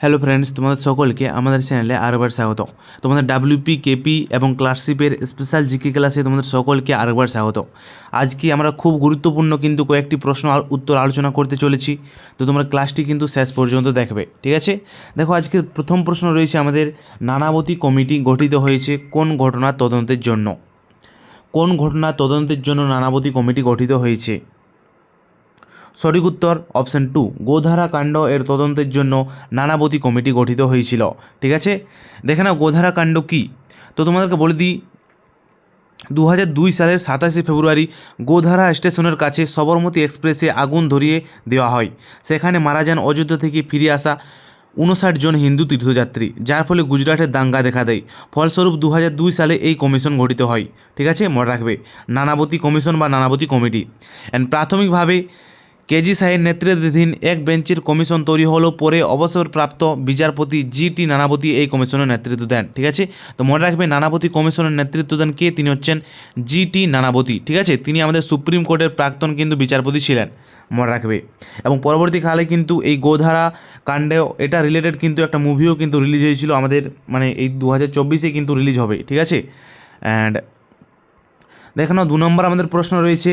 Hello friends তোমাদের সকলকে আমাদের চ্যানেলে আরেকবার স্বাগত। তোমাদের ডাব্লিউপি কেপি এবং ক্লাসশিপের স্পেশাল জিকে ক্লাসে তোমাদের সকলকে আরেকবার স্বাগত। আজকে আমরা খুব গুরুত্বপূর্ণ কিন্তু কয়েকটি প্রশ্ন উত্তর আলোচনা করতে চলেছি। তো তোমরা ক্লাসটি কিন্তু শেষ পর্যন্ত দেখবে, ঠিক আছে? দেখো, আজকে প্রথম প্রশ্ন রয়েছে আমাদের, নানাবতী কমিটি গঠিত হয়েছে কোন ঘটনার তদন্তের জন্য? কোন ঘটনার তদন্তের জন্য নানাবতী কমিটি গঠিত হয়েছে? সঠিক উত্তর অপশান টু গোধারা কাণ্ড এর তদন্তের জন্য নানাবতী কমিটি গঠিত হয়েছিল। ঠিক আছে? দেখে নাও গোধারা কাণ্ড কী। তো তোমাদেরকে বলে দিই দু দুই সালের সাতাশে ফেব্রুয়ারি গোধারা স্টেশনের কাছে সবরমতী এক্সপ্রেসে আগুন ধরিয়ে দেওয়া হয়। সেখানে মারা যান অযোধ্যা থেকে ফিরে আসা উনষাট জন হিন্দু তীর্থযাত্রী, যার ফলে গুজরাটের দাঙ্গা দেখা দেয়। ফলস্বরূপ দু দুই সালে এই কমিশন গঠিত হয়। ঠিক আছে? মনে রাখবে। নানাবতী কমিশন বা নানাবতী কমিটি। অ্যান্ড প্রাথমিকভাবে কেজি সাহের নেতৃত্বাধীন এক বেঞ্চের কমিশন তৈরি হলো পরে অবসরপ্রাপ্ত বিচারপতি জি টি নানাবতী এই কমিশনের নেতৃত্ব দেন, ঠিক আছে? তো মনে রাখবে নানাবতী কমিশনের নেতৃত্ব দেন কে? তিনি হচ্ছেন জি টি নানাবতী, ঠিক আছে? তিনি আমাদের সুপ্রিম কোর্টের প্রাক্তন কিন্তু বিচারপতি ছিলেন, মনে রাখবে। এবং পরবর্তীকালে কিন্তু এই গোধারা কাণ্ডেও এটা রিলেটেড কিন্তু একটা মুভিও কিন্তু রিলিজ হয়েছিল আমাদের মানে এই দু হাজার কিন্তু রিলিজ হবে, ঠিক আছে? অ্যান্ড দেখো দু নম্বর আমাদের প্রশ্ন রয়েছে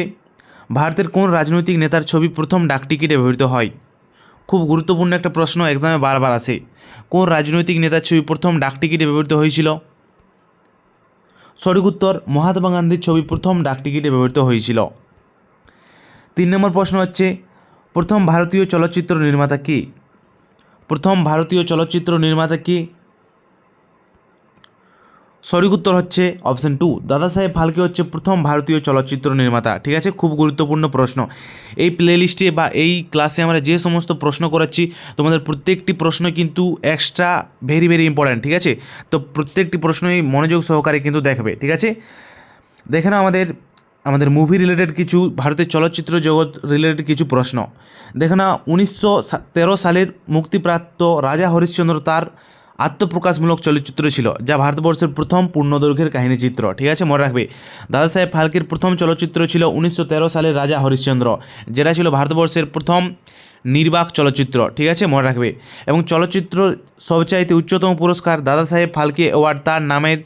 ভারতের কোন রাজনৈতিক নেতার ছবি প্রথম ডাকটিকিটে ব্যবহৃত হয়? খুব গুরুত্বপূর্ণ একটা প্রশ্ন এক্সামে বারবার আসে। কোন রাজনৈতিক নেতার ছবি প্রথম ডাকটিকিটে ব্যবহৃত হয়েছিল? সঠিক উত্তর, মহাত্মা গান্ধীর ছবি প্রথম ডাকটিকিটে ব্যবহৃত হয়েছিল। তিন নম্বর প্রশ্ন হচ্ছে, প্রথম ভারতীয় চলচ্চিত্র নির্মাতা কে? প্রথম ভারতীয় চলচ্চিত্র নির্মাতা কে? সঠিক উত্তর হচ্ছে অপশন টু দাদা সাহেব ফালকে হচ্ছে প্রথম ভারতীয় চলচ্চিত্র নির্মাতা। ঠিক আছে? খুব গুরুত্বপূর্ণ প্রশ্ন। এই প্লেলিস্টে বা এই ক্লাসে আমরা যে সমস্ত প্রশ্ন করাচ্ছি, তোমাদের প্রত্যেকটি প্রশ্ন কিন্তু এক্সট্রা ভেরি ভেরি ইম্পর্ট্যান্ট ঠিক আছে? তো প্রত্যেকটি প্রশ্নই মনোযোগ সহকারে কিন্তু দেখবে। ঠিক আছে? দেখে নাও আমাদের আমাদের মুভি রিলেটেড কিছু, ভারতের চলচ্চিত্র জগৎ রিলেটেড কিছু প্রশ্ন। দেখে না উনিশশো তেরো সালের মুক্তিপ্রাপ্ত রাজা হরিশ্চন্দ্র তার আত্মপ্রকাশমূলক চলচ্চিত্র ছিল, যা ভারতবর্ষের প্রথম পূর্ণদৈর্ঘ্যের কাহিনী চিত্র। ঠিক আছে, মনে রাখবে? দাদা সাহেব ফালকের প্রথম চলচ্চিত্র ছিল উনিশশো তেরো সালের রাজা হরিশ্চন্দ্র, যেটা ছিল ভারতবর্ষের প্রথম নির্বাক চলচ্চিত্র। ঠিক আছে, মনে রাখবে? এবং চলচ্চিত্র সবচাইতে উচ্চতম পুরস্কার দাদা সাহেব ফালকে অ্যাওয়ার্ড তার নামের,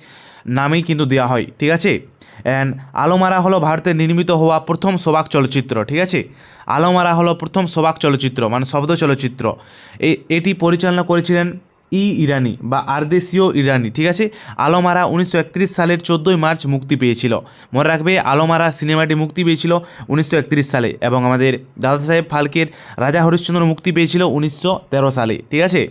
নামেই কিন্তু দেওয়া হয়। ঠিক আছে? অ্যান্ড আলোমারা হলো ভারতে নির্মিত হওয়া প্রথম সবাক চলচ্চিত্র। ঠিক আছে? আলোমারা হলো প্রথম সবাক চলচ্চিত্র মানে শব্দ চলচ্চিত্র। এটি পরিচালনা করেছিলেন ই ইরানি বা আরদেশীয় ইরানি, ঠিক আছে? আলোমারা উনিশশো একত্রিশ সালের চোদ্দোই মার্চ মুক্তি পেয়েছিল। মনে রাখবে, আলোমারা সিনেমাটি মুক্তি পেয়েছিল উনিশশো একত্রিশ সালে এবং আমাদের দাদা সাহেব ফালকের রাজা হরিশ্চন্দ্র মুক্তি পেয়েছিল উনিশশো তেরো সালে, ঠিক আছে?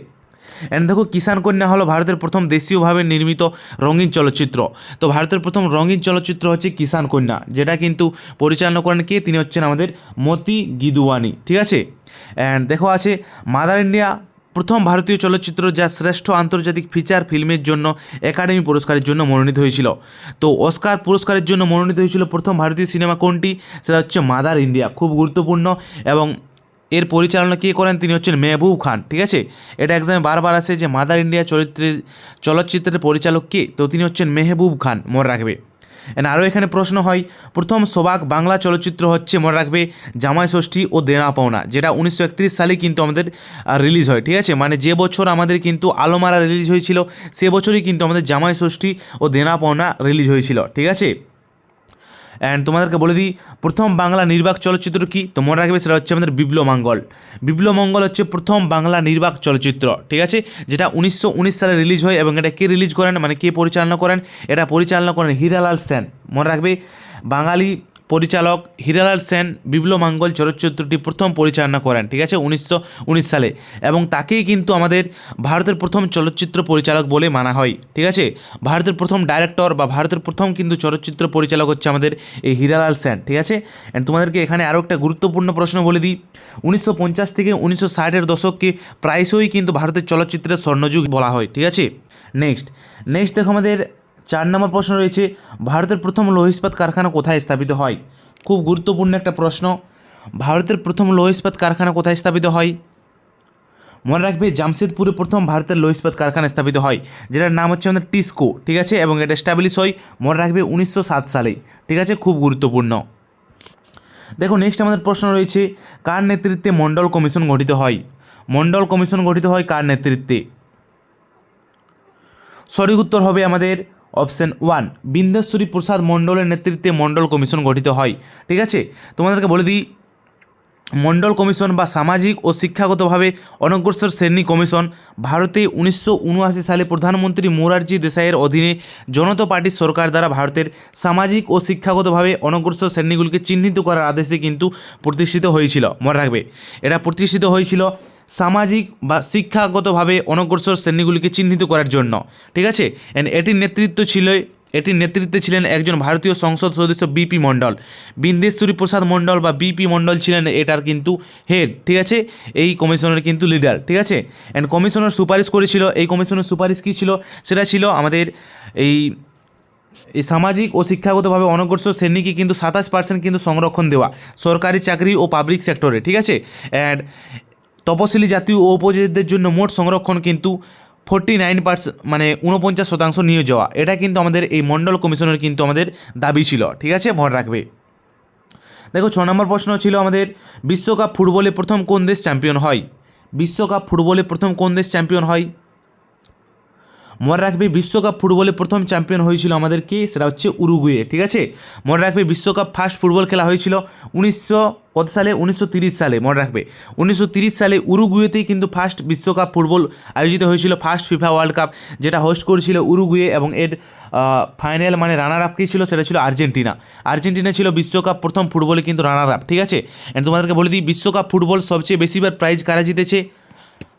অ্যান্ড দেখো, কিষাণ কন্যা হলো ভারতের প্রথম দেশীয়ভাবে নির্মিত রঙিন চলচ্চিত্র। তো ভারতের প্রথম রঙিন চলচ্চিত্র হচ্ছে কিষাণ কন্যা, যেটা কিন্তু পরিচালনা করেন কে? তিনি হচ্ছেন আমাদের মতি গিদুয়ানি, ঠিক আছে? অ্যান্ড দেখো আছে, মাদার ইন্ডিয়া প্রথম ভারতীয় চলচ্চিত্র যা শ্রেষ্ঠ আন্তর্জাতিক ফিচার ফিল্মের জন্য একাডেমি পুরস্কারের জন্য মনোনীত হয়েছিল। তো অস্কার পুরস্কারের জন্য মনোনীত হয়েছিল প্রথম ভারতীয় সিনেমা কোনটি? সেটা হচ্ছে মাদার ইন্ডিয়া খুব গুরুত্বপূর্ণ এবং এর পরিচালনা কে করেন? তিনি হচ্ছেন মেহবুব খান, ঠিক আছে? এটা এক্সামে বারবার আসে যে মাদার ইন্ডিয়া চরিত্রের চলচ্চিত্রের পরিচালক কে? তো তিনি হচ্ছেন মেহবুব খান, মনে রাখবে। এন্ড আরও এখানে প্রশ্ন হয়, প্রথম সোবাক বাংলা চলচ্চিত্র হচ্ছে, মনে রাখবে, জামাই ষষ্ঠী ও দেনা পাওনা, যেটা উনিশশো একত্রিশ সালে কিন্তু আমাদের রিলিজ হয়, ঠিক আছে? মানে যে বছর আমাদের কিন্তু আলোমারা রিলিজ হয়েছিল, সে বছরই কিন্তু আমাদের জামাই ষষ্ঠী ও দেনা পাওনা রিলিজ হয়েছিল, ঠিক আছে? অ্যান্ড তোমাদেরকে বলে দিই, প্রথম বাংলা নির্বাক চলচ্চিত্র কি? তো মনে রাখবে, সেটা হচ্ছে আমাদের বিপ্লব মঙ্গল। বিপ্লব মঙ্গল হচ্ছে প্রথম বাংলা নির্বাক চলচ্চিত্র, ঠিক আছে? যেটা উনিশশো উনিশ সালে রিলিজ হয় এবং এটা কে রিলিজ করেন? মানে কে পরিচালনা করেন? এটা পরিচালনা করেন হীরালাল সেন। মনে রাখবে, বাঙালি পরিচালক হিরালাল সেন বিপ্লবমঙ্গল চলচ্চিত্রটি প্রথম পরিচালনা করেন, ঠিক আছে, উনিশশো উনিশ সালে। এবং তাকেই কিন্তু আমাদের ভারতের প্রথম চলচ্চিত্র পরিচালক বলে মানা হয়, ঠিক আছে? ভারতের প্রথম ডাইরেক্টর বা ভারতের প্রথম কিন্তু চলচ্চিত্র পরিচালক হচ্ছে আমাদের এই হিরালাল সেন, ঠিক আছে? অ্যান্ড তোমাদেরকে এখানে আরও একটা গুরুত্বপূর্ণ প্রশ্ন বলে দিই। উনিশশো পঞ্চাশ থেকে উনিশশো ষাটের দশককে প্রায়শই কিন্তু ভারতের চলচ্চিত্রের স্বর্ণযুগ বলা হয়, ঠিক আছে? নেক্সট নেক্সট দেখো আমাদের চার নম্বর প্রশ্ন রয়েছে, ভারতের প্রথম লৌহ ইস্পাত কারখানা কোথায় স্থাপিত হয়? খুব গুরুত্বপূর্ণ একটা প্রশ্ন। ভারতের প্রথম লৌহ ইস্পাত কারখানা কোথায় স্থাপিত হয়? মনে রাখবে, জামশেদপুরে প্রথম ভারতের লৌহ ইস্পাত কারখানা স্থাপিত হয়, যেটার নাম হচ্ছে আমাদের টিসকো, ঠিক আছে? এবং এটা স্টাবলিশ হয়, মনে রাখবে, উনিশশো সাত সালে, ঠিক আছে? খুব গুরুত্বপূর্ণ। দেখো নেক্সট আমাদের প্রশ্ন রয়েছে, কার নেতৃত্বে মণ্ডল কমিশন গঠিত হয়? মণ্ডল কমিশন গঠিত হয় কার নেতৃত্বে? সঠিক উত্তর হবে আমাদের অপশন ওয়ান, বিন্দেশ্বরী প্রসাদ মণ্ডলের নেতৃত্বে মণ্ডল কমিশন গঠিত হয়। ঠিক আছে? তোমাদেরকে বলে দিই, মণ্ডল কমিশন বা সামাজিক ও শিক্ষাগতভাবে অনগ্রসর শ্রেণি কমিশন ভারতে উনিশশো উনআশি সালে প্রধানমন্ত্রী মোরারজি দেশাইয়ের অধীনে জনতা পার্টির সরকার দ্বারা ভারতের সামাজিক ও শিক্ষাগতভাবে অনগ্রসর শ্রেণীগুলিকে চিহ্নিত করার আদেশে কিন্তু প্রতিষ্ঠিত হয়েছিল। মনে রাখবে, এটা প্রতিষ্ঠিত হয়েছিল সামাজিক বা শিক্ষাগতভাবে অনগ্রসর শ্রেণীগুলিকে চিহ্নিত করার জন্য। ঠিক আছে? অ্যান্ড এটির নেতৃত্ব ছিল, এটির নেতৃত্বে ছিলেন একজন ভারতীয় সংসদ সদস্য বিপি মণ্ডল। বিন্দেশ্বরী প্রসাদ মণ্ডল বা বিপি মণ্ডল ছিলেন এটার কিন্তু হেড ঠিক আছে? এই কমিশনের কিন্তু লিডার ঠিক আছে? অ্যান্ড কমিশনের সুপারিশ করেছিল, এই কমিশনের সুপারিশ কী ছিল? সেটা ছিল আমাদের এই এই সামাজিক ও শিক্ষাগতভাবে অনগ্রসর শ্রেণীকে কিন্তু সাতাশ পার্সেন্ট কিন্তু সংরক্ষণ দেওয়া। সরকারি চাকরি ও পাবলিক সেক্টরে ঠিক আছে? অ্যান্ড তপশিলি জাতি ও উপজাতিদের জন্য মোট সংরক্ষণ কিন্তু ফোরটি নাইন পার্সেন্ট মানে উনপঞ্চাশ শতাংশ নিয়ে যাওয়া। এটা কিন্তু আমাদের এই মণ্ডল কমিশনের কিন্তু আমাদের দাবি ছিল। ঠিক আছে? মনে রাখবে। দেখো, ছ নম্বর প্রশ্ন ছিল আমাদের, বিশ্বকাপ ফুটবলে প্রথম কোন দেশ চ্যাম্পিয়ন হয়? বিশ্বকাপ ফুটবলে প্রথম কোন দেশ চ্যাম্পিয়ন হয়? মনে রাখবে বিশ্বকাপ ফুটবলে প্রথম চ্যাম্পিয়ন হয়েছিল আমাদের কে সেটা হচ্ছে উরুগুয়ে, ঠিক আছে? মনে রাখবে বিশ্বকাপ ফার্স্ট ফুটবল খেলা হয়েছিল উনিশশো, কত সালে? উনিশশো সালে, মনে রাখবে। উনিশশো সালে উরুগুয়েতেই কিন্তু ফার্স্ট বিশ্বকাপ ফুটবল আয়োজিত হয়েছিল ফার্স্ট ফিফা ওয়ার্ল্ড কাপ যেটা হোস্ট করেছিল উরুগুয়ে এবং এর ফাইনাল মানে রানার আপ কী ছিল? সেটা ছিল আর্জেন্টিনা। আর্জেন্টিনা ছিল বিশ্বকাপ প্রথম ফুটবলে কিন্তু রানার আপ ঠিক আছে? তোমাদেরকে বলে দিই, বিশ্বকাপ ফুটবল সবচেয়ে বেশিবার প্রাইজ কারা জিতেছে?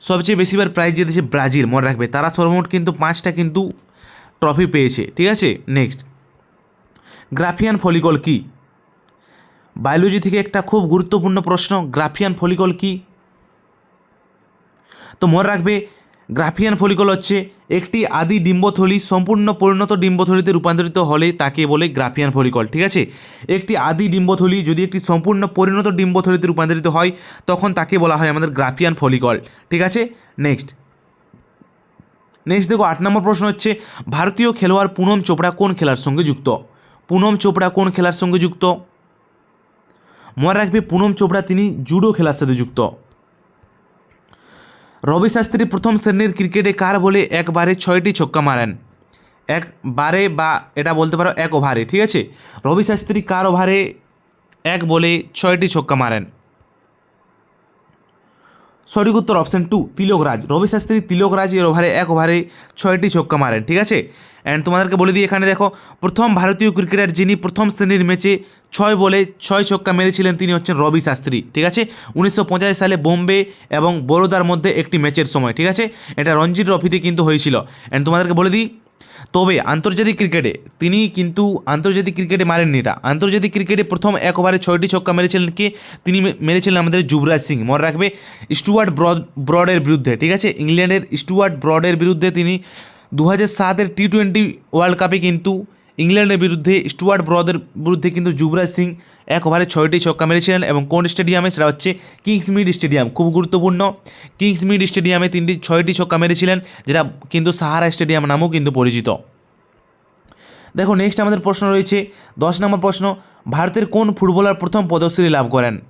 সবচেয়ে বেশিবার প্রাইজ জিতেছে ব্রাজিল, মনে রাখবে। তারা সর্বমোট কিন্তু পাঁচটা কিন্তু ট্রফি পেয়েছে, ঠিক আছে? নেক্সট গ্রাফিয়ান ফলিকল কি? বায়োলজি থেকে একটা খুব গুরুত্বপূর্ণ প্রশ্ন গ্রাফিয়ান ফলিকল কি? তো মনে রাখবে গ্রাফিয়ান ফলিকল হচ্ছে একটি আদি ডিম্বথলি, সম্পূর্ণ পরিণত ডিম্বথলিতে রূপান্তরিত হলে তাকে বলে গ্রাফিয়ান ফলিকল, ঠিক আছে? একটি আদি ডিম্বথলি যদি একটি সম্পূর্ণ পরিণত ডিম্বথলিতে রূপান্তরিত হয়, তখন তাকে বলা হয় আমাদের গ্রাফিয়ান ফলিকল, ঠিক আছে? নেক্সট নেক্সট দেখো, আট নম্বর প্রশ্ন হচ্ছে, ভারতীয় খেলোয়াড় পুনম চোপড়া কোন খেলার সঙ্গে যুক্ত? পুনম চোপড়া কোন খেলার সঙ্গে যুক্ত? মনে রাখবে, পুনম চোপড়া তিনি জুডো খেলার সাথে যুক্ত। রবি শাস্ত্রী প্রথম শ্রেণির ক্রিকেটে কার বলে একবারে ছয়টি ছক্কা মারেন? একবারে বা এটা বলতে পারো এক ওভারে, ঠিক আছে? রবি শাস্ত্রী কার ওভারে এক বলে ছয়টি ছক্কা মারেন? সঠিক উত্তর অপশন টু তিলকরাজ রবি শাস্ত্রী তিলকরাজ এর ওভারে এক ওভারে ছয়টি ছক্কা মারেন, ঠিক আছে? অ্যান্ড তোমাদেরকে বলে দিই এখানে দেখো, প্রথম ভারতীয় ক্রিকেটার যিনি প্রথম শ্রেণির ম্যাচে ছয় বলে ছয় ছক্কা মেরেছিলেন তিনি হচ্ছেন রবি শাস্ত্রী, ঠিক আছে? উনিশশো পঁচাশি সালে বোম্বে এবং বরোদার মধ্যে একটি ম্যাচের সময়, ঠিক আছে? এটা রঞ্জি ট্রফিতে কিন্তু হয়েছিল। অ্যান্ড তোমাদেরকে বলে দিই, তবে আন্তর্জাতিক ক্রিকেটে তিনি কিন্তু আন্তর্জাতিক ক্রিকেটে মারেননি এটা। আন্তর্জাতিক ক্রিকেটে প্রথম এক ওভারে ছয়টি ছক্কা মেরেছিলেন কে? তিনি মেরেছিলেন আমাদের যুবরাজ সিং। মনে রাখবে, স্টুয়ার্ট ব্রড ব্রডের বিরুদ্ধে, ঠিক আছে? ইংল্যান্ডের স্টুয়ার্ট ব্রডের বিরুদ্ধে তিনি দু হাজার সাতের টি টোয়েন্টি ওয়ার্ল্ড কাপে কিন্তু ইংল্যান্ডের বিরুদ্ধে, স্টুয়ার্ট ব্রদের বিরুদ্ধে কিন্তু যুবরাজ সিং এক ওভারে ছয়টি ছক্কা মেরেছিলেন এবং কোন স্টেডিয়ামে? সেটা হচ্ছে কিংস মিড স্টেডিয়াম, খুব গুরুত্বপূর্ণ। কিংস মিড স্টেডিয়ামে তিনটি, ছয়টি ছক্কা মেরেছিলেন, যেটা কিন্তু সাহারা স্টেডিয়াম নামেও কিন্তু পরিচিত। দেখো নেক্সট আমাদের প্রশ্ন রয়েছে, দশ নম্বর প্রশ্ন, ভারতের কোন ফুটবলার প্রথম পদশ্রী লাভ করেন?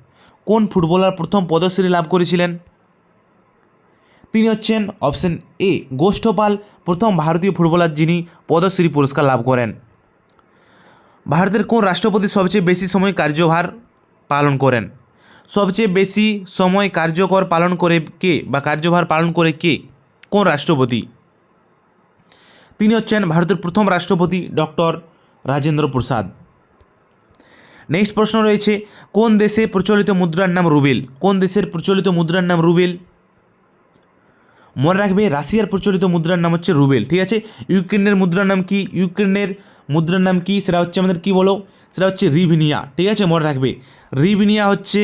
কোন ফুটবলার প্রথম পদশ্রী লাভ করেছিলেন? তিনি হচ্ছেন অপশন এ, গোষ্ঠপাল, প্রথম ভারতীয় ফুটবলার যিনি পদশ্রী পুরস্কার লাভ করেন। ভারতের কোন রাষ্ট্রপতি সবচেয়ে বেশি সময় কার্যভার পালন করেন? সবচেয়ে বেশি সময় কার্যকর পালন করে কে বা কার্যভার পালন করে কে? কোন রাষ্ট্রপতি? তিনি হচ্ছেন ভারতের প্রথম রাষ্ট্রপতি ডক্টর রাজেন্দ্র প্রসাদ। নেক্সট প্রশ্ন রয়েছে, কোন দেশে প্রচলিত মুদ্রার নাম রুবেল? কোন দেশের প্রচলিত মুদ্রার নাম রুবেল? মনে রাখবে, রাশিয়ার প্রচলিত মুদ্রার নাম হচ্ছে রুবেল, ঠিক আছে? ইউক্রেনের মুদ্রার নাম কি? ইউক্রেনের মুদ্রার নাম কি? সেটা হচ্ছে আমাদের কি বলো? সেটা হচ্ছে রিভিনিয়া, ঠিক আছে? মনে রাখবে। রিভিনিয়া হচ্ছে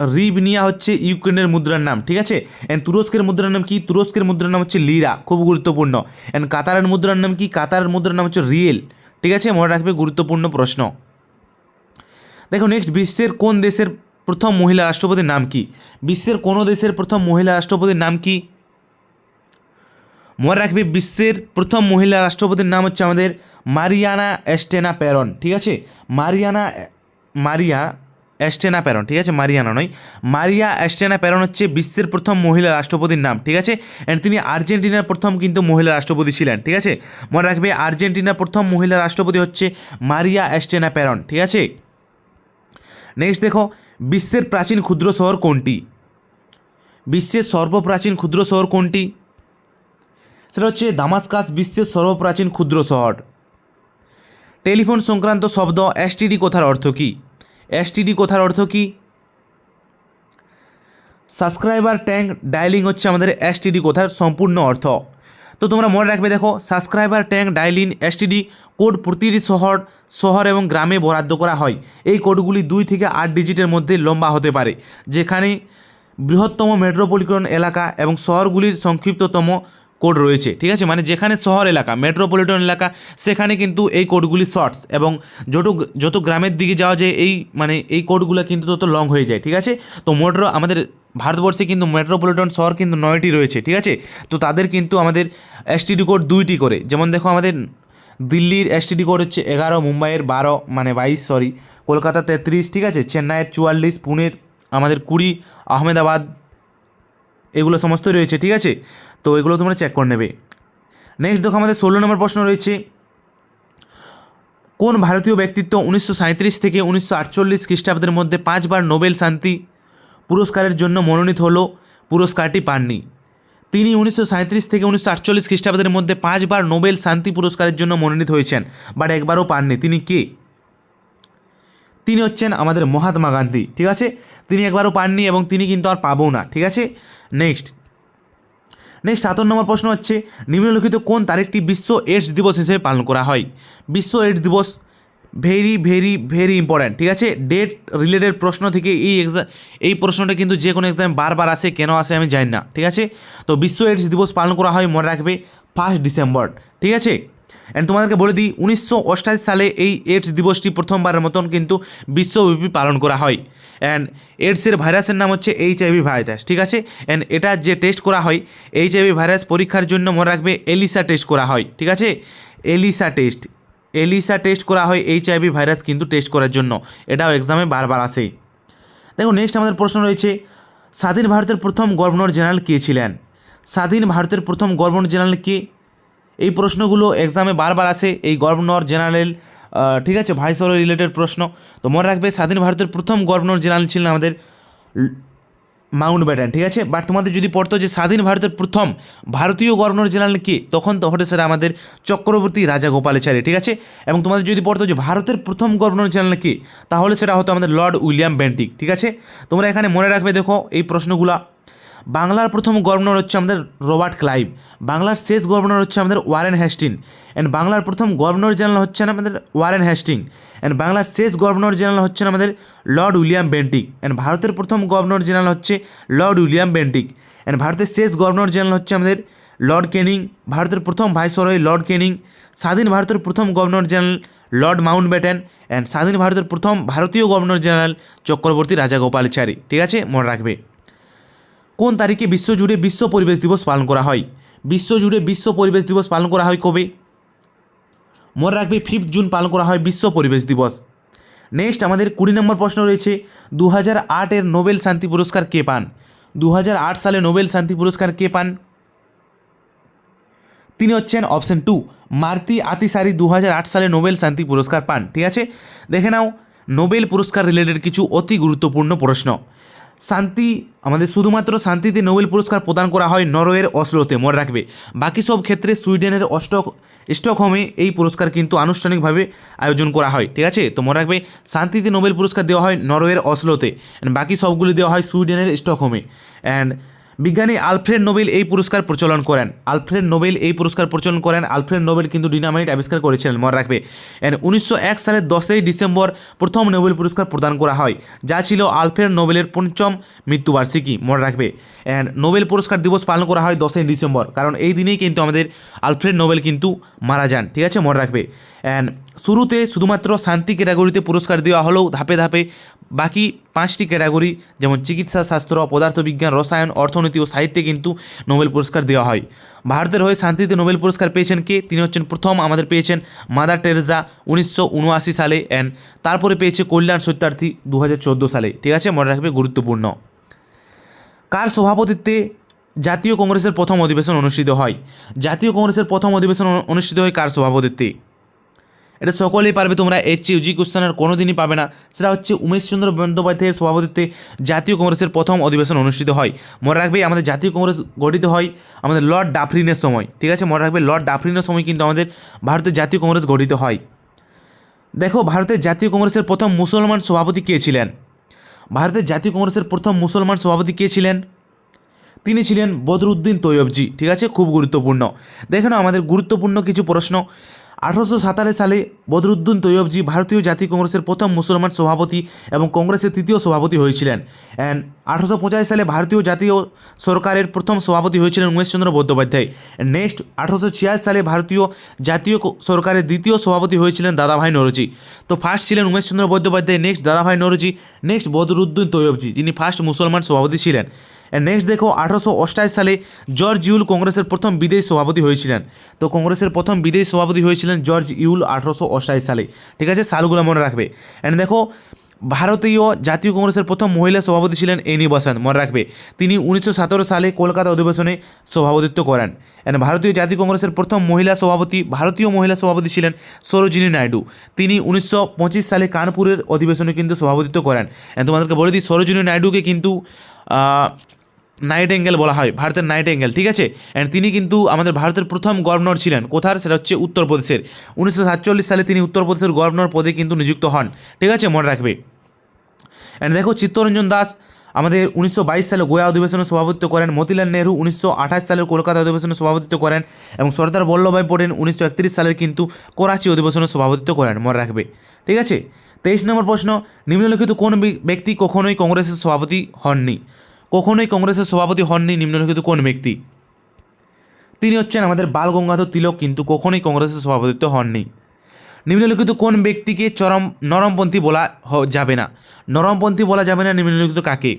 রিভিনিয়া হচ্ছে ইউক্রেনের মুদ্রার নাম, ঠিক আছে? অ্যান্ড তুরস্কের মুদ্রার নাম কি? তুরস্কের মুদ্রার নাম হচ্ছে লিরা, খুব গুরুত্বপূর্ণ। অ্যান্ড কাতারের মুদ্রার নাম কি? কাতারের মুদ্রার নাম হচ্ছে রিয়েল, ঠিক আছে? মনে রাখবে, গুরুত্বপূর্ণ প্রশ্ন। দেখো নেক্সট বিশ্বের কোন দেশের প্রথম মহিলা রাষ্ট্রপতির নাম কি? বিশ্বের কোন দেশের প্রথম মহিলা রাষ্ট্রপতির নাম কি? মনে রাখবে, বিশ্বের প্রথম মহিলা রাষ্ট্রপতির নাম হচ্ছে আমাদের মারিয়ানা এস্টেনা প্যারন, ঠিক আছে? মারিয়ানা, মারিয়া অ্যাস্টেনা প্যারন, ঠিক আছে? মারিয়ানা নয়। মারিয়া অ্যাস্টেনা প্যারন হচ্ছে বিশ্বের প্রথম মহিলা রাষ্ট্রপতির নাম, ঠিক আছে? অ্যান্ড তিনি আর্জেন্টিনার প্রথম কিন্তু মহিলা রাষ্ট্রপতি ছিলেন, ঠিক আছে? মনে রাখবে, আর্জেন্টিনার প্রথম মহিলা রাষ্ট্রপতি হচ্ছে মারিয়া অ্যাস্টেনা প্যারন, ঠিক আছে? নেক্সট দেখো, বিশ্বের প্রাচীন ক্ষুদ্র শহর কোনটি? বিশ্বের সর্বপ্রাচীন ক্ষুদ্র শহর কোনটি? সেটা হচ্ছে দামাসকাস বিশ্বের সর্বপ্রাচীন ক্ষুদ্র শহর। টেলিফোন সংক্রান্ত শব্দ এসটিডি কথার অর্থ কী? এসটিডি কথার অর্থ কী? সাবস্ক্রাইবার ট্যাঙ্ক ডায়ালিং হচ্ছে আমাদের এসটিডি কথার সম্পূর্ণ অর্থ। তো তোমরা মনে রাখবে, দেখো, subscriber trunk dialling STD code প্রতিটি শহর শহর এবং গ্রামে বরাদ্দ করা হয়। এই কোডগুলি দুই থেকে আট ডিজিটের মধ্যে লম্বা হতে পারে, যেখানে বৃহত্তম মেট্রোপলিটন এলাকা এবং শহরগুলির সংক্ষিপ্ততম কোড রয়েছে, ঠিক আছে? মানে যেখানে শহর এলাকা মেট্রোপলিটন এলাকা, সেখানে কিন্তু এই কোডগুলি শর্টস এবং যত যত গ্রামের দিকে যাওয়া যায়, এই মানে এই কোডগুলো কিন্তু তত লং হয়ে যায়, ঠিক আছে? তো মেট্রো আমাদের ভারতবর্ষে কিন্তু মেট্রোপলিটন শহর কিন্তু নয়টি রয়েছে, ঠিক আছে? তো তাদের কিন্তু আমাদের এসটিডি কোড দুইটি করে। যেমন দেখো, আমাদের দিল্লির এসটিডি কোড হচ্ছে এগারো, মুম্বাইয়ের বারো মানে বাইশ সরি কলকাতা তেত্রিশ, ঠিক আছে? চেন্নাইয়ের চুয়াল্লিশ, পুনের আমাদের কুড়ি, আহমেদাবাদ, এগুলো সমস্তই রয়েছে, ঠিক আছে? তো এগুলো তোমরা চেক করে নেবে। নেক্সট দেখো আমাদের ষোলো নম্বর প্রশ্ন রয়েছে। কোন ভারতীয় ব্যক্তিত্ব উনিশশো থেকে উনিশশো আটচল্লিশ খ্রিস্টাব্দের মধ্যে পাঁচবার নোবেল শান্তি পুরস্কারের জন্য মনোনীত হলো? পুরস্কারটি পাননি। তিনি উনিশশো থেকে উনিশশো আটচল্লিশ খ্রিস্টাব্দের মধ্যে পাঁচবার নোবেল শান্তি পুরস্কারের জন্য মনোনীত হয়েছেন বাট একবারও পাননি। তিনি কে? তিনি হচ্ছেন আমাদের মহাত্মা গান্ধী, ঠিক আছে? তিনি একবারও পাননি এবং তিনি কিন্তু আর পাবও না, ঠিক আছে? নেক্সট নেক্সট সাতান্ন নম্বর প্রশ্ন হচ্ছে, নিম্নলিখিত কোন তারিখটি বিশ্ব এইডস দিবস হিসেবে পালন করা হয়? বিশ্ব এইডস দিবস ভেরি ভেরি ভেরি ইম্পর্ট্যান্ট ঠিক আছে? ডেট রিলেটেড প্রশ্ন থেকে এই এক্সাম এই প্রশ্নটা কিন্তু যে কোনো এক্সামে বারবার আসে, কেন আসে আমি জানি না, ঠিক আছে? তো বিশ্ব এইডস দিবস পালন করা হয় মনে রাখবে ফার্স্ট ডিসেম্বর ঠিক আছে? অ্যান্ড তোমাদেরকে বলে দিই, উনিশশো সালে এই এইডস দিবসটি প্রথমবারের মতন কিন্তু বিশ্বব্যাপী পালন করা হয়। অ্যান্ড এইডসের ভাইরাসের নাম হচ্ছে এইচ আইভি ভাইরাস ঠিক আছে? অ্যান্ড এটা যে টেস্ট করা হয় এইচ আইভি ভাইরাস পরীক্ষার জন্য মনে রাখবে এলিসা টেস্ট করা হয়, ঠিক আছে? এলিসা টেস্ট এলিসা টেস্ট করা হয় এইচ আইভি ভাইরাস কিন্তু টেস্ট করার জন্য। এটাও এক্সামে বারবার আসে। দেখো নেক্সট আমাদের প্রশ্ন রয়েছে, স্বাধীন ভারতের প্রথম গভর্নর জেনারেল কে ছিলেন? স্বাধীন ভারতের প্রথম গভর্নর জেনারেল কে এই প্রশ্নগুলো এক্সামে বারবার আসে। এই গভর্নর জেনারেল ঠিক আছে, ভাইসরয় রিলেটেড প্রশ্ন। তো মনে রাখবে, স্বাধীন ভারতের প্রথম গভর্নর জেনারেল ছিলেন আমাদের মাউন্ট ব্যাটেন, ঠিক আছে? বাট তোমাদের যদি পড়তো যে স্বাধীন ভারতের প্রথম ভারতীয় গভর্নর জেনারেল কে, তখন তো হটে সেটা আমাদের চক্রবর্তী রাজা গোপালাচারী ঠিক আছে? এবং তোমাদের যদি পড়তো যে ভারতের প্রথম গভর্নর জেনারেল কে, তাহলে সেটা হতো আমাদের লর্ড উইলিয়াম বেন্টিক, ঠিক আছে? তোমরা এখানে মনে রাখবে, দেখো, এই প্রশ্নগুলা বাংলার প্রথম গভর্নর হচ্ছে আমাদের রবার্ট ক্লাইভ। বাংলার শেষ গভর্নর হচ্ছে আমাদের ওয়ারেন হ্যাস্টিন অ্যান্ড বাংলার প্রথম গভর্নর জেনারেল হচ্ছেন আমাদের ওয়ারেন হ্যাস্টিং অ্যান্ড বাংলার শেষ গভর্নর জেনারেল হচ্ছেন আমাদের লর্ড উইলিয়াম বেন্টিক। অ্যান্ড ভারতের প্রথম গভর্নর জেনারেল হচ্ছে লর্ড উইলিয়াম বেন্টিক। অ্যান্ড ভারতের শেষ গভর্নর জেনারেল হচ্ছে আমাদের লর্ড কেনিং। ভারতের প্রথম ভাইসরয় লর্ড কেনিং। স্বাধীন ভারতের প্রথম governor general lord Mountbatten and স্বাধীন ভারতের প্রথম ভারতীয় গভর্নর জেনারেল চক্রবর্তী রাজা গোপালাচারী ঠিক আছে? মনে রাখবে। কোন তারিখে বিশ্বজুড়ে বিশ্ব পরিবেশ দিবস পালন করা হয়? বিশ্বজুড়ে বিশ্ব পরিবেশ দিবস পালন করা হয় কবে? মনে রাখবে ফিফথ জুন পালন করা হয় বিশ্ব পরিবেশ দিবস। নেক্সট আমাদের কুড়ি নম্বর প্রশ্ন রয়েছে দু হাজার আটের নোবেল শান্তি পুরস্কার কে পান? দু হাজার আট সালে নোবেল শান্তি পুরস্কার কে পান? তিনি হচ্ছেন অপশন টু মারতি আতিসারি দু হাজার আট সালে নোবেল শান্তি পুরস্কার পান। ঠিক আছে? দেখে নাও, নোবেল পুরস্কার রিলেটেড কিছু অতি গুরুত্বপূর্ণ প্রশ্ন। শান্তি, আমাদের শুধুমাত্র শান্তিতে নোবেল পুরস্কার প্রদান করা হয় নরওয়ের অসলোতে, মনে রাখবে। বাকি সব ক্ষেত্রে সুইডেনের অস্টক স্টকহোমে এই পুরস্কার কিন্তু আনুষ্ঠানিকভাবে আয়োজন করা হয়, ঠিক আছে? তো মনে রাখবে, শান্তিতে নোবেল পুরস্কার দেওয়া হয় নরওয়ের অসলোতে অ্যান্ড বাকি সবগুলি দেওয়া হয় সুইডেনের স্টকহোমে। অ্যান্ড বিজ্ঞানী আলফ্রেড নোবেল এই পুরস্কার প্রচলন করেন। আলফ্রেড নোবেল এই পুরস্কার প্রচলন করেন। আলফ্রেড নোবেল কিন্তু ডিনামাইট আবিষ্কার করেছিলেন, মনে রাখবে। অ্যান্ড উনিশশো এক সালের দশই ডিসেম্বর প্রথম নোবেল পুরস্কার প্রদান করা হয়, যা ছিল আলফ্রেড নোবেলের পঞ্চম মৃত্যুবার্ষিকী, মনে রাখবে। অ্যান্ড নোবেল পুরস্কার দিবস পালন করা হয় দশই ডিসেম্বর, কারণ এই দিনেই কিন্তু আমাদের আলফ্রেড নোবেল কিন্তু মারা যান, ঠিক আছে, মনে রাখবে। অ্যান্ড শুরুতে শুধুমাত্র শান্তি ক্যাটাগরিতে পুরস্কার দেওয়া হলেও ধাপে ধাপে বাকি পাঁচটি ক্যাটাগরি, যেমন চিকিৎসা শাস্ত্র পদার্থবিজ্ঞান, রসায়ন, অর্থনীতি ও সাহিত্যে কিন্তু নোবেল পুরস্কার দেওয়া হয়। ভারতের হয়ে শান্তিতে নোবেল পুরস্কার পেয়েছেন কে? তিনি হচ্ছেন প্রথম আমাদের পেয়েছেন মাদার টেরেজা উনিশশো উনআশি সালে অ্যান্ড তারপরে পেয়েছে কল্যাণ সত্যার্থী দু হাজার চোদ্দ সালে। ঠিক আছে? মনে রাখবে গুরুত্বপূর্ণ। কার সভাপতিত্বে জাতীয় কংগ্রেসের প্রথম অধিবেশন অনুষ্ঠিত হয়? জাতীয় কংগ্রেসের প্রথম অধিবেশন অনুষ্ঠিত হয় কার সভাপতিত্বে? এটা সকলেই পারবে, তোমরা এর চেয়ে ইউজি কোশ্চেনের কোনো দিনই পাবে না। সেটা হচ্ছে উমেশচন্দ্র বন্দ্যোপাধ্যায়ের সভাপতিত্বে জাতীয় কংগ্রেসের প্রথম অধিবেশন অনুষ্ঠিত হয়। মনে রাখবে, আমাদের জাতীয় কংগ্রেস গঠিত হয় আমাদের লর্ড ডাফরিনের সময়, ঠিক আছে? মনে রাখবে, লর্ড ডাফরিনের সময় কিন্তু আমাদের ভারতের জাতীয় কংগ্রেস গঠিত হয়। দেখো, ভারতের জাতীয় কংগ্রেসের প্রথম মুসলমান সভাপতি কে ছিলেন? ভারতের জাতীয় কংগ্রেসের প্রথম মুসলমান সভাপতি কে ছিলেন? তিনি ছিলেন বদরুদ্দিন তৈয়বজি, ঠিক আছে? খুব গুরুত্বপূর্ণ। দেখে আমাদের গুরুত্বপূর্ণ কিছু প্রশ্ন। আঠারোশো সাতাশ সালে বদরুদ্দিন তৈয়বজি ভারতীয় জাতীয় কংগ্রেসের প্রথম মুসলমান সভাপতি এবং কংগ্রেসের তৃতীয় সভাপতি হয়েছিলেন। অ্যান্ড আঠারোশো পঁচাশি সালে ভারতীয় জাতীয় সরকারের প্রথম সভাপতি হয়েছিলেন উমেশচন্দ্র বন্দ্যোপাধ্যায়। নেক্সট, আঠারোশো ছিয়াশি সালে ভারতীয় জাতীয় সরকারের দ্বিতীয় সভাপতি হয়েছিলেন দাদাভাই নরজি। তো ফার্স্ট ছিলেন উমেশচন্দ্র বন্দ্যোপাধ্যায় নেক্সট দাদাভাই নরজি নেক্সট বদরুদ্দিন তৈয়বজি, যিনি ফার্স্ট মুসলমান সভাপতি ছিলেন। নেক্সট দেখো, আঠারোশো অষ্টাশি সালে জর্জ ইউল কংগ্রেসের প্রথম বিদেশ সভাপতি হয়েছিলেন। তো কংগ্রেসের প্রথম বিদেশ সভাপতি হয়েছিলেন জর্জ ইউল আঠারোশো সালে। ঠিক আছে, সালগুলো মনে রাখবে। অ্যান্ড দেখো, ভারতীয় জাতীয় কংগ্রেসের প্রথম মহিলা সভাপতি ছিলেন এনি বসন্ত, মনে রাখবে। তিনি উনিশশো সতেরো সালে কলকাতা অধিবেশনে সভাপতিত্ব করেন। অ্যান্ড ভারতীয় জাতীয় কংগ্রেসের প্রথম মহিলা সভাপতি, ভারতীয় মহিলা সভাপতি ছিলেন সরোজিনী নাইডু। তিনি উনিশশো পঁচিশ সালে কানপুরের অধিবেশনে কিন্তু সভাপতিত্ব করেন। অ্যান্ড তোমাদেরকে বলে দিই, সরোজিনী নাইডুকে কিন্তু নাইট অ্যাঙ্গেল বলা হয়, ভারতের নাইট অ্যাঙ্গেল ঠিক আছে? অ্যান্ড তিনি কিন্তু আমাদের ভারতের প্রথম গভর্নর ছিলেন। কোথার? সেটা হচ্ছে উত্তরপ্রদেশের। উনিশশো সাতচল্লিশ সালে তিনি উত্তরপ্রদেশের গভর্নর পদে কিন্তু নিযুক্ত হন। ঠিক আছে? মনে রাখবে। অ্যান্ড দেখো, চিত্তরঞ্জন দাস আমাদের উনিশশো বাইশ সালে গোয়া অধিবেশনে সভাপতিত্ব করেন। মতিলাল নেহরু উনিশশো আঠাশ সালের কলকাতা অধিবেশনে সভাপতিত্ব করেন। এবং সর্দার বল্লভভাই পটেল উনিশশো একত্রিশ সালের কিন্তু করাচি অধিবেশনে সভাপতিত্ব করেন। মনে রাখবে। ঠিক আছে? তেইশ নম্বর প্রশ্ন, নিম্নলিখিত কোন ব্যক্তি কখনোই কংগ্রেসের সভাপতি হননি? কখনোই কংগ্রেসের সভাপতি হননি নিম্নলিখিত কোন ব্যক্তি? তিনি হচ্ছেন আমাদের বাল গঙ্গাধর তিলক, কিন্তু কখনোই কংগ্রেসের সভাপতিত্ব হননি। নিম্নলিখিত কোন ব্যক্তিকে চরম, নরমপন্থী বলা যাবে না। নরমপন্থী বলা যাবে না নিম্নলিখিত কাকে?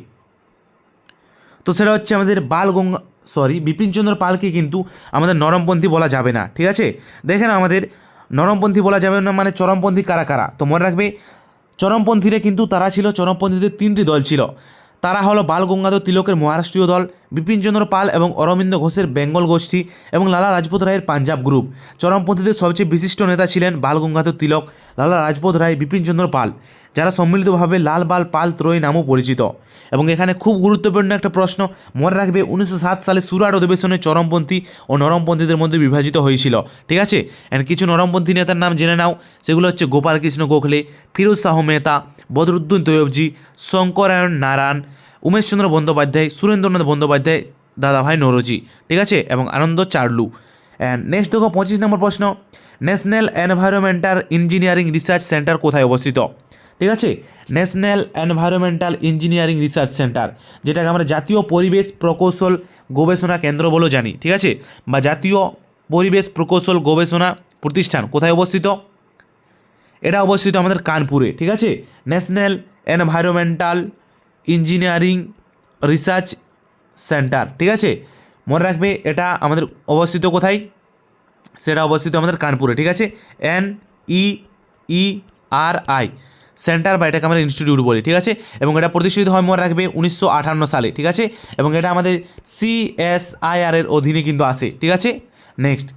তো সেটা হচ্ছে আমাদের বাল গঙ্গা সরি বিপিনচন্দ্র পালকে কিন্তু আমাদের নরমপন্থী বলা যাবে না, ঠিক আছে? দেখেন আমাদের নরমপন্থী বলা যাবে না মানে চরমপন্থী কারা কারা? তো মনে রাখবে, চরমপন্থীরা কিন্তু তারা ছিল, চরমপন্থীদের তিনটি দল ছিল। তারা হলো বাল গঙ্গাধর তিলকের মহারাষ্ট্রীয় দল বিপিনচন্দ্র পাল এবং অরবিন্দ ঘোষের বেঙ্গল গোষ্ঠী এবং লালা রাজপথ রায়ের পাঞ্জাব গ্রুপ। চরমপন্থীদের সবচেয়ে বিশিষ্ট নেতা ছিলেন বাল গঙ্গাধর তিলক, লালা রাজপথ রায় বিপিনচন্দ্র পাল, যারা সম্মিলিতভাবে লাল বাল পাল ত্রয়ী নামও পরিচিত। এবং এখানে খুব গুরুত্বপূর্ণ একটা প্রশ্ন। মনে রাখবে, উনিশশো সাত সালে সুরাট অধিবেশনে চরমপন্থী ও নরমপন্থীদের মধ্যে বিভাজিত হয়েছিল। ঠিক আছে? অ্যান্ড কিছু নরমপন্থী নেতার নাম জেনে নাও। সেগুলো হচ্ছে গোপালকৃষ্ণ গোখলে, ফিরোজ শাহ মেহতা, বদরুদ্দিন তৈয়বজি শঙ্করায়ণ নারায়ণ, উমেশচন্দ্র বন্দ্যোপাধ্যায়, সুরেন্দ্রনাথ বন্দ্যোপাধ্যায়, দাদাভাই নরজি। ঠিক আছে? এবং আনন্দ চার্লু। অ্যান্ড নেক্সট দেখো, পঁচিশ নম্বর প্রশ্ন। National environmental engineering research centre কোথায় অবস্থিত? ঠিক আছে? National environmental engineering research centre যেটাকে আমরা জাতীয় পরিবেশ প্রকৌশল গবেষণা কেন্দ্র বলেও জানি, ঠিক আছে? বা জাতীয় পরিবেশ প্রকৌশল গবেষণা প্রতিষ্ঠান কোথায় অবস্থিত? এটা অবস্থিত আমাদের কানপুরে, ঠিক আছে? National environmental engineering research centre ঠিক আছে? মনে রাখবে এটা আমাদের অবস্থিত কোথায়? সেটা অবস্থিত আমাদের কানপুরে, ঠিক আছে? N E E R I centre বা এটাকে আমরা ইনস্টিটিউট বলি, ঠিক আছে? এবং এটা প্রতিষ্ঠিত হয়, মনে রাখবে, উনিশশো আটান্ন সালে, ঠিক আছে? এবং এটা আমাদের সিএসআইআর এর অধীনে কিন্তু আসে ঠিক আছে? নেক্সট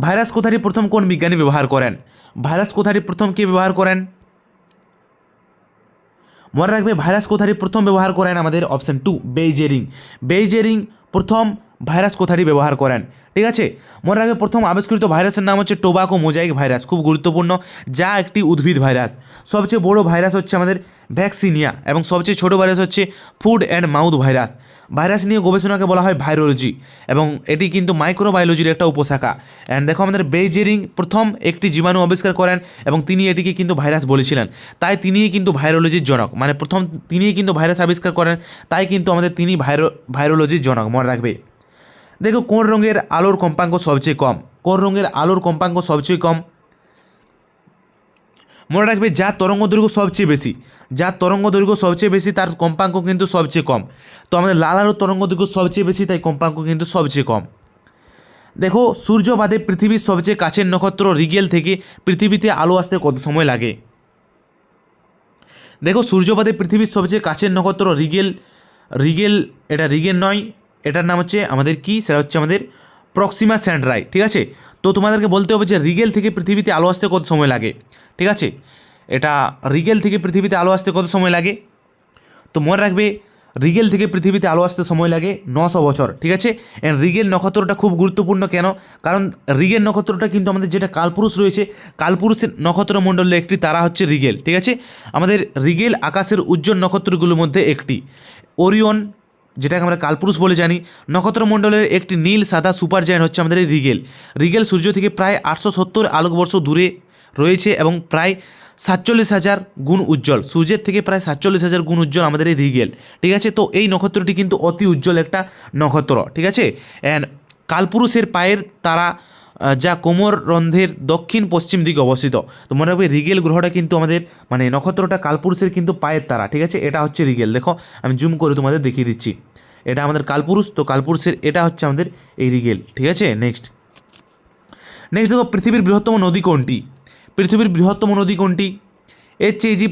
ভাইরাস কোথাটি প্রথম কোন বিজ্ঞানী ব্যবহার করেন? ভাইরাস কোথাটি প্রথম কে ব্যবহার করেন? মনে রাখবে, ভাইরাস কোথারি প্রথম ব্যবহার করেন আমাদের অপশন টু বেইজেরিং বেইজেরিং প্রথম ভাইরাস কোথাটি ব্যবহার করেন। ঠিক আছে? মনে রাখবে প্রথম আবিষ্কৃত ভাইরাসের নাম হচ্ছে টোবাকো মোজাইক ভাইরাস, খুব গুরুত্বপূর্ণ, যা একটি উদ্ভিদ ভাইরাস। সবচেয়ে বড় ভাইরাস হচ্ছে আমাদের ভ্যাকসিনিয়া এবং সবচেয়ে ছোট ভাইরাস হচ্ছে foot and mouth virus. Virus নিয়ে গবেষণাকে বলা হয় ভাইরোলজি এবং এটি কিন্তু মাইক্রোবায়োলজির একটা উপশাখা। অ্যান্ড দেখো আমাদের বেইজেরিং প্রথম একটি জীবাণু আবিষ্কার করেন এবং তিনি এটিকে কিন্তু ভাইরাস বলেছিলেন। তাই তিনিই কিন্তু ভাইরোলজির জনক। মানে প্রথম তিনিই কিন্তু ভাইরাস আবিষ্কার করেন, তাই কিন্তু আমাদের তিনি ভাইরো, ভাইরোলজির জনক, মনে রাখবে। দেখো, কোন রঙের আলোর কম্পাঙ্ক সবচেয়ে কম? কোন রঙের আলোর কম্পাঙ্ক সবচেয়ে কম? মনে রাখবে যার তরঙ্গ দৈর্ঘ্য সবচেয়ে বেশি যার তরঙ্গ দৈর্ঘ্য সবচেয়ে বেশি, তার কম্পাঙ্ক কিন্তু সবচেয়ে কম। তো আমাদের লাল আলোর তরঙ্গ দৈর্ঘ্য সবচেয়ে বেশি, তাই কম্পাঙ্ক কিন্তু সবচেয়ে কম। দেখো, সূর্য বাদে পৃথিবীর সবচেয়ে কাছের নক্ষত্র রিগেল থেকে পৃথিবীতে আলো আসতে কত সময় লাগে? দেখো সূর্যবাদে পৃথিবীর সবচেয়ে কাছের নক্ষত্র রিগেল রিগেল, এটা রিগেল নয় এটার নাম হচ্ছে আমাদের কি? সেটা হচ্ছে আমাদের প্রক্সিমা স্যান্ড্রাই ঠিক আছে? তো তোমাদেরকে বলতে হবে যে রিগেল থেকে পৃথিবীতে আলো আসতে কত সময় লাগে, ঠিক আছে? এটা রিগেল থেকে পৃথিবীতে আলো আসতে কত সময় লাগে? তো মনে রাখবে, রিগেল থেকে পৃথিবীতে আলো আসতে সময় লাগে নশো বছর, ঠিক আছে? অ্যান্ড রিগেল নক্ষত্রটা খুব গুরুত্বপূর্ণ কেন? কারণ রিগেল নক্ষত্রটা কিন্তু আমাদের যেটা কালপুরুষ রয়েছে, কালপুরুষের নক্ষত্রমণ্ডলের একটি তারা হচ্ছে রিগেল, ঠিক আছে? আমাদের রিগেল আকাশের উজ্জ্বল নক্ষত্রগুলোর মধ্যে একটি, ওরিয়ন যেটাকে আমরা কালপুরুষ বলে জানি। নক্ষত্রমণ্ডলের একটি নীল সাদা সুপার জায়ান্ট হচ্ছে আমাদের রিগেল। রিগেল সূর্য থেকে প্রায় আটশো সত্তর আলোকবর্ষ দূরে রয়েছে এবং প্রায় সাতচল্লিশ হাজার গুণ উজ্জ্বল। সূর্যের থেকে প্রায় সাতচল্লিশ হাজার গুণ উজ্জ্বল আমাদের এই রিগেল। ঠিক আছে? তো এই নক্ষত্রটি কিন্তু অতি উজ্জ্বল একটা নক্ষত্র। ঠিক আছে? অ্যান্ড কালপুরুষের পায়ের তারা যা কোমর রন্ধ্রের দক্ষিণ পশ্চিম দিকে অবস্থিত। তো মনে রাখবে রিগেল গ্রহটা কিন্তু আমাদের মানে নক্ষত্রটা কালপুরুষের কিন্তু পায়ের তারা, ঠিক আছে? এটা হচ্ছে রিগেল। দেখো, আমি জুম করে তোমাদের দেখিয়ে দিচ্ছি। এটা আমাদের কালপুরুষ, তো কালপুরুষের এটা হচ্ছে আমাদের এই রিগেল, ঠিক আছে? নেক্সট নেক্সট দেখো, পৃথিবীর বৃহত্তম নদী কোনটি? পৃথিবীর বৃহত্তম নদী কোনটি? এর চেয়ে যে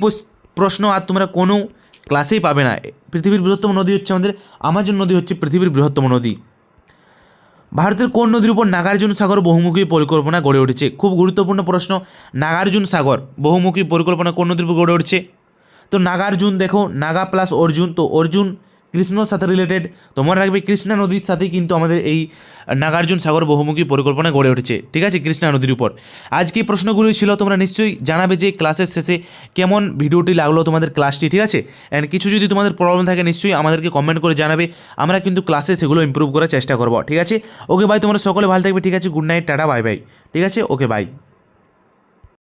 প্রশ্ন আর তোমরা কোনো ক্লাসেই পাবে না। পৃথিবীর বৃহত্তম নদী হচ্ছে আমাদের, আমাজন নদী হচ্ছে পৃথিবীর বৃহত্তম নদী। ভারতের কোন নদীর উপর নাগার্জুন সাগর বহুমুখী পরিকল্পনা গড়ে উঠেছে? খুব গুরুত্বপূর্ণ প্রশ্ন। নাগার্জুন সাগর বহুমুখী পরিকল্পনা কোন নদীর উপর গড়ে উঠছে? তো নাগার্জুন দেখো, নাগা প্লাস অর্জুন, তো অর্জুন কৃষ্ণর সাথে রিলেটেড তো মনে রাখবে কৃষ্ণা নদীর সাথেই কিন্তু আমাদের এই নাগার্জুন সাগর বহুমুখী পরিকল্পনা গড়ে উঠেছে। ঠিক আছে, কৃষ্ণা নদীর উপর। আজকে প্রশ্নগুলি ছিল, তোমরা নিশ্চয়ই জানাবে যে ক্লাসের শেষে কেমন ভিডিওটি লাগল তোমাদের ক্লাসটি ঠিক আছে? অ্যান্ড কিছু যদি তোমাদের প্রবলেম থাকে, নিশ্চয়ই আমাদেরকে কমেন্ট করে জানাবে। আমরা কিন্তু ক্লাসে সেগুলো ইমপ্রুভ করার চেষ্টা করব, ঠিক আছে? ওকে ভাই তোমরা সকলে ভালো থাকবে, ঠিক আছে? Good night tata bye bye ঠিক আছে? Okay bye